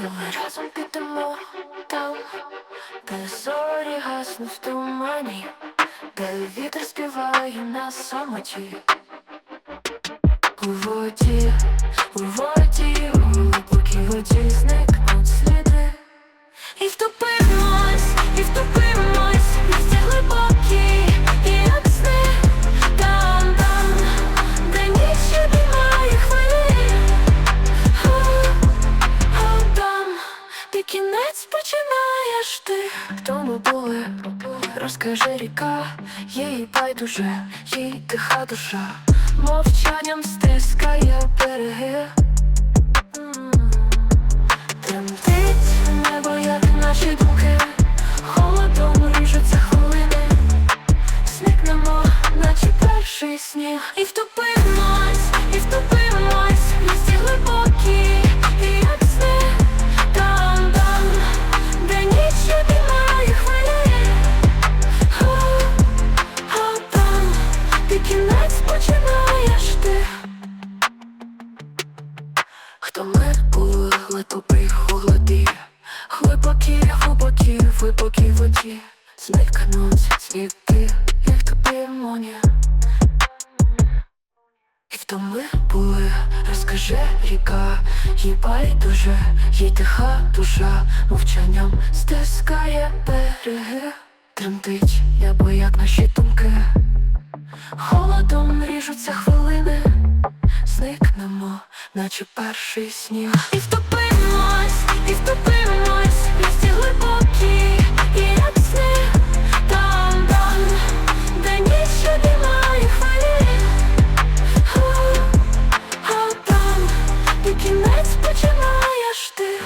Ми разом підемо там, де зорі гаснуть в тумані, де вітер співає на самоті. У воді, у воді, Хто ми були? Розкажи ріка, їй байдуже, їй тиха душа, мовчанням стискає береги. Тремтить небо, як наші думки, холодом ріжуться хвилини, зникнемо, наче перший сніг, і втопимось, і втопимось, в місті глибокі, глибокі у гладі, глибокі, глибокі, в глибокій воді, зникнуть світи, як тобі моні. І хто ми були, розкажи ріка, їй байдуже, їй тиха душа, мовчанням стискає береги, тремтить небо, як наші думки, холодом ріжуться хвилини. Зникнемо, наче перший сніг. І Піднімось і втопимось. І як сни там, де ніч обіймає хвилі, а там, і кінець починаєш ти.